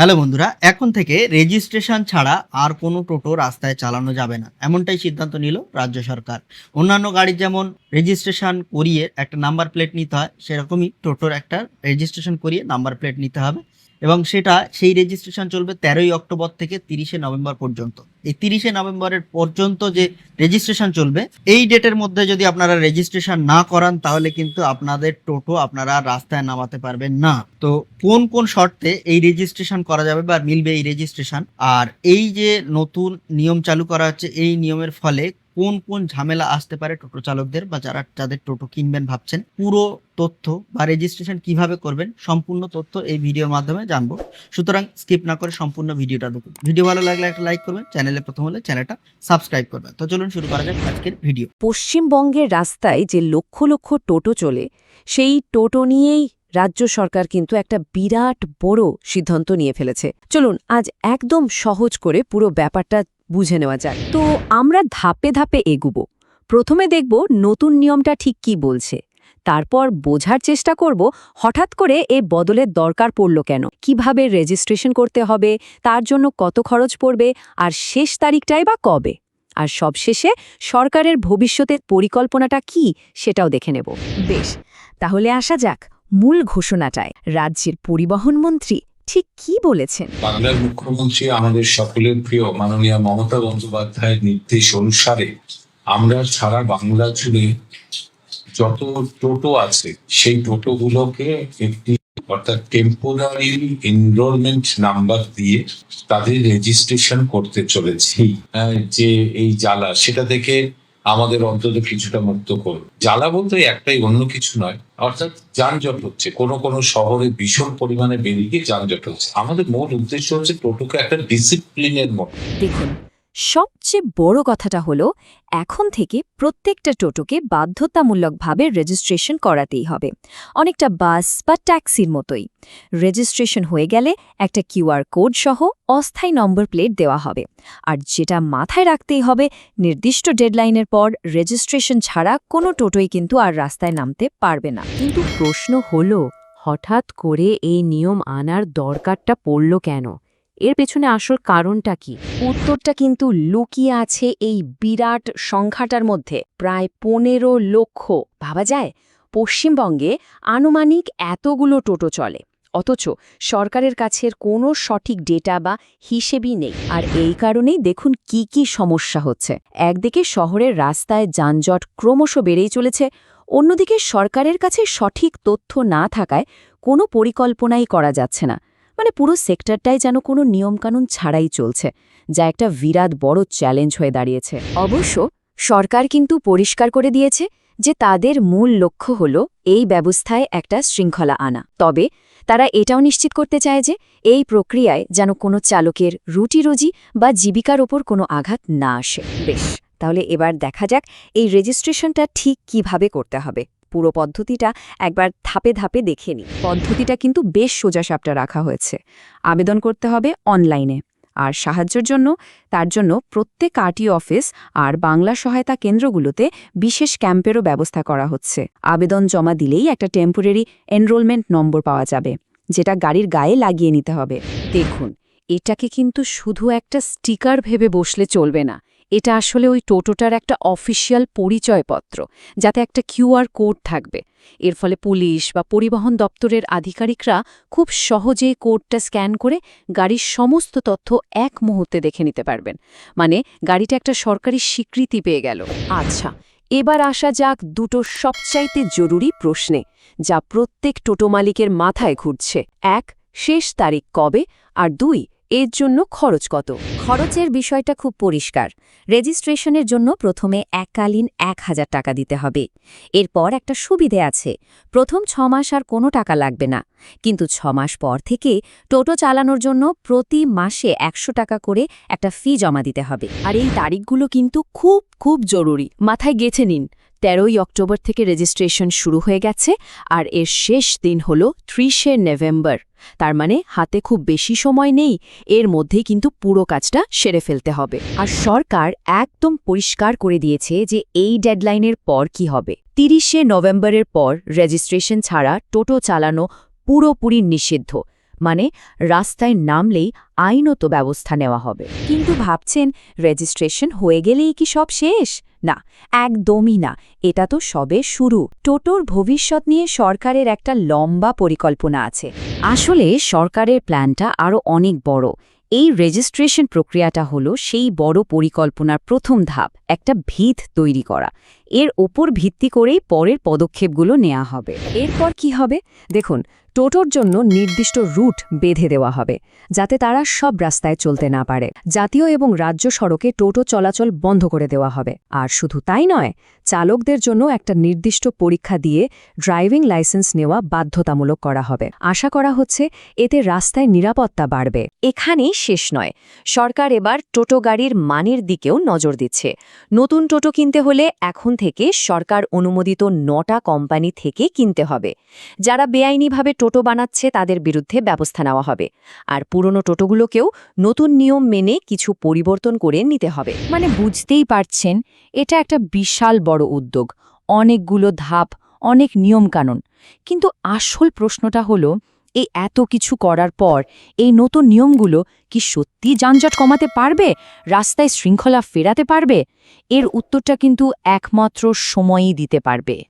Hello বন্ধুরা, এখন থেকে রেজিস্ট্রেশন ছাড়া আর কোনো টোটো রাস্তায় চালানো যাবে না। এমনটাই সিদ্ধান্ত নিল রাজ্য সরকার। অন্যান্য গাড়ির যেমন রেজিস্ট্রেশন করিয়ে একটা নাম্বার প্লেট নিতে হয়, সেরকমই টোটোর একটা রেজিস্ট্রেশন করিয়ে নাম্বার প্লেট নিতে হবে। এবং সেটা, সেই রেজিস্ট্রেশন চলবে তেরোই অক্টোবর থেকে তিরিশে নভেম্বর পর্যন্ত। এই তিরিশে নভেম্বরের পর্যন্ত যে রেজিস্ট্রেশন চলবে, এই ডেটের মধ্যে যদি আপনারা রেজিস্ট্রেশন না করান, তাহলে কিন্তু আপনাদের টোটো আপনারা রাস্তায় নামাতে পারবেন না। তো কোন কোন শর্তে এই রেজিস্ট্রেশন করা যাবে বা মিলবে এই রেজিস্ট্রেশন আর এই যে নতুন নিয়ম চালু করা হচ্ছে, এই নিয়মের ফলে কোন কোন ঝামেলা আসতে পারে টোটো চালকদের বা যারা, যাদের টোটো কিনবেন ভাবছেন, পুরো তথ্য বা রেজিস্ট্রেশন কীভাবে করবেন, সম্পূর্ণ তথ্য এই ভিডিওর মাধ্যমে জানব। সুতরাং স্কিপ না করে সম্পূর্ণ ভিডিওটা দেখুন। ভিডিও ভালো লাগলে একটা লাইক করবেন চ্যানেলে প্রথম হলে চ্যানেলটা সাবস্ক্রাইব করবেন। তো চলুন শুরু করা যাক আজকের ভিডিও পশ্চিমবঙ্গের রাস্তায় যে লক্ষ লক্ষ টোটো চলে, সেই টোটো নিয়েই রাজ্য সরকার কিন্তু একটা বিরাট বড় সিদ্ধান্ত নিয়ে ফেলেছে। চলুন, আজ একদম সহজ করে পুরো ব্যাপারটা বুঝে নেওয়া যাক। তো আমরা ধাপে ধাপে এগুব। প্রথমে দেখব নতুন নিয়মটা ঠিক কি বলছে। তারপর বোঝার চেষ্টা করব হঠাৎ করে এ বদলের দরকার পড়ল কেন? কীভাবে রেজিস্ট্রেশন করতে হবে? তার জন্য কত খরচ পড়বে? আর শেষ তারিখটাই বা কবে? আর সবশেষে সরকারের ভবিষ্যতের পরিকল্পনাটা কি সেটাও দেখে নেব। বেশ, তাহলে আসা যাক। মূল ঘোষণাটায় রাজ্যের পরিবহন মন্ত্রী ঠিক কি বলেছেন? বাংলার মুখ্যমন্ত্রী, আমাদের সকলের প্রিয় মাননীয় মমতা বন্দ্যোপাধ্যায়ের নির্দেশ অনুসারে আমরা সারা বাংলা জুড়ে যত টোটো আছে, সেই টোটোগুলোকে একটি অর্থাৎ টেম্পোরারি এনরোলমেন্ট নাম্বার দিয়ে তাদের রেজিস্ট্রেশন করতে চলেছি। যে এই জ্বালা, সেটা থেকে আমাদের অন্তত কিছুটা মুক্ত করবে জ্বালা বলতে একটাই, অন্য কিছু নয়। অর্থাৎ যানজট হচ্ছে। কোনো কোনো শহরে ভীষণ পরিমাণে বেরিয়ে যানজট হচ্ছে। আমাদের মূল উদ্দেশ্য হচ্ছে টোটোকে একটা ডিসিপ্লিনের মতো। দেখুন সবচেয়ে বড় কথাটা হলো, এখন থেকে প্রত্যেকটা টোটোকে বাধ্যতামূলকভাবে রেজিস্ট্রেশন করাতেই হবে। অনেকটা বাস বা ট্যাক্সির মতোই। রেজিস্ট্রেশন হয়ে গেলে একটা কিউআর কোড সহ অস্থায়ী নম্বর প্লেট দেওয়া হবে। আর যেটা মাথায় রাখতেই হবে, নির্দিষ্ট ডেডলাইনের পর রেজিস্ট্রেশন ছাড়া কোনো টোটোই কিন্তু আর রাস্তায় নামতে পারবে না। কিন্তু প্রশ্ন হলো, হঠাৎ করে এই নিয়ম আনার দরকারটা পড়ল কেন? এর পেছনে আসল কারণটা কি? উত্তরটা কিন্তু লুকিয়ে আছে এই বিরাট সংখ্যাটার মধ্যে, প্রায় পনেরো লক্ষ। ভাবা যায়? পশ্চিমবঙ্গে আনুমানিক এতগুলো টোটো চলে, অথচ সরকারের কাছের কোনো সঠিক ডেটা বা হিসেবই নেই। আর এই কারণেই দেখুন কি কি সমস্যা হচ্ছে। একদিকে শহরের রাস্তায় যানজট ক্রমশ বেড়েই চলেছে, অন্যদিকে সরকারের কাছে সঠিক তথ্য না থাকায় কোনো পরিকল্পনাই করা যাচ্ছে না। মানে পুরো সেক্টরটাই যেন কোনো নিয়মকানুন ছাড়াই চলছে, যা একটা বিরাট বড় চ্যালেঞ্জ হয়ে দাঁড়িয়েছে। অবশ্য সরকার কিন্তু পরিষ্কার করে দিয়েছে যে তাদের মূল লক্ষ্য হল এই ব্যবস্থায় একটা শৃঙ্খলা আনা। তবে তারা এটাও নিশ্চিত করতে চায় যে এই প্রক্রিয়ায় যেন কোনো চালকের রুটিরুজি বা জীবিকার ওপর কোনো আঘাত না আসে। বেশ, তাহলে এবার দেখা যাক এই রেজিস্ট্রেশনটা ঠিক কীভাবে করতে হবে। পুরো পদ্ধতিটা একবার ধাপে ধাপে দেখে নিই পদ্ধতিটা কিন্তু বেশ সোজাসাপটা রাখা হয়েছে। আবেদন করতে হবে অনলাইনে। আর সাহায্যের জন্য, তার জন্য প্রত্যেক আরটি অফিস আর বাংলা সহায়তা কেন্দ্রগুলোতে বিশেষ ক্যাম্পেরও ব্যবস্থা করা হচ্ছে। আবেদন জমা দিলেই একটা টেম্পোরারি এনরোলমেন্ট নম্বর পাওয়া যাবে, যেটা গাড়ির গায়ে লাগিয়ে নিতে হবে। দেখুন, এটাকে কিন্তু শুধু একটা স্টিকার ভেবে বসলে চলবে না। এটা আসলে ওই টোটোটার একটা অফিসিয়াল পরিচয়পত্র, যাতে একটা কিউআর কোড থাকবে। এর ফলে পুলিশ বা পরিবহন দপ্তরের আধিকারিকরা খুব সহজেই কোডটা স্ক্যান করে গাড়ির সমস্ত তথ্য এক মুহূর্তে দেখে নিতে পারবেন। মানে গাড়িটা একটা সরকারি স্বীকৃতি পেয়ে গেল। আচ্ছা এবার আসা যাক দুটো সবচাইতে জরুরি প্রশ্নে, যা প্রত্যেক টোটো মালিকের মাথায় ঘুরছে। এক, শেষ তারিখ কবে? আর দুই এর জন্য খরচ কত? খরচের বিষয়টা খুব পরিষ্কার। রেজিস্ট্রেশনের জন্য প্রথমে এককালীন এক হাজার টাকা দিতে হবে। এরপর একটা সুবিধে আছে। প্রথম ছ মাস আর কোনো টাকা লাগবে না। কিন্তু ছ মাস পর থেকে টোটো চালানোর জন্য প্রতি মাসে একশো টাকা করে একটা ফি জমা দিতে হবে। আর এই তারিখগুলো কিন্তু খুব খুব জরুরি। মাথায় গেছে নিন। তেরোই অক্টোবর থেকে রেজিস্ট্রেশন শুরু হয়ে গেছে আর এর শেষ দিন হল ত্রিশে নভেম্বর। তার মানে হাতে খুব বেশি সময় নেই, এর মধ্যেই কিন্তু পুরো কাজটা সেরে ফেলতে হবে। আর সরকার একদম পরিষ্কার করে দিয়েছে যে এই ডেডলাইনের পর কি হবে। তিরিশে নভেম্বরের পর রেজিস্ট্রেশন ছাড়া টোটো চালানো পুরোপুরি নিষিদ্ধ। মানে রাস্তায় নামলেই আইনত ব্যবস্থা নেওয়া হবে। কিন্তু ভাবছেন রেজিস্ট্রেশন হয়ে গেলেই কি সব শেষ? না, একদমই না। এটা তো সবে শুরু। টোটোর ভবিষ্যৎ নিয়ে সরকারের একটা লম্বা পরিকল্পনা আছে। আসলে সরকারের প্ল্যানটা আরও অনেক বড়। এই রেজিস্ট্রেশন প্রক্রিয়াটা হলো সেই বড় পরিকল্পনার প্রথম ধাপ, একটা ভিত তৈরি করা। এর ওপর ভিত্তি করেই পরের পদক্ষেপগুলো নেওয়া হবে। এরপর কি হবে? দেখুন, টোটোর জন্য নির্দিষ্ট রুট বেঁধে দেওয়া হবে, যাতে তারা সব রাস্তায় চলতে না পারে। জাতীয় এবং রাজ্য সড়কে টোটো চলাচল বন্ধ করে দেওয়া হবে। আর শুধু তাই নয়, চালকদের জন্য একটা নির্দিষ্ট পরীক্ষা দিয়ে ড্রাইভিং লাইসেন্স নেওয়া বাধ্যতামূলক করা হবে। আশা করা হচ্ছে, এতে রাস্তায় নিরাপত্তা বাড়বে। এখানেই শেষ নয়, সরকার এবার টোটো গাড়ির মানের দিকেও নজর দিচ্ছে। নতুন টোটো কিনতে হলে এখন থেকে সরকার অনুমোদিত নটা কোম্পানি থেকে কিনতে হবে। যারা বেআইনিভাবে টোটো বানাচ্ছে, তাদের বিরুদ্ধে ব্যবস্থা নেওয়া হবে। আর পুরনো টোটোগুলোকেও নতুন নিয়ম মেনে কিছু পরিবর্তন করে নিতে হবে। মানে বুঝতেই পারছেন, এটা একটা বিশাল বড় উদ্যোগ। অনেকগুলো ধাপ, অনেক নিয়মকানুন। কিন্তু আসল প্রশ্নটা হলো এই এত কিছু করার পর এই নতুন নিয়মগুলো কি সত্যি যানজট কমাতে পারবে? রাস্তায় শৃঙ্খলা ফেরাতে পারবে? এর উত্তরটা কিন্তু একমাত্র সময়ই দিতে পারবে।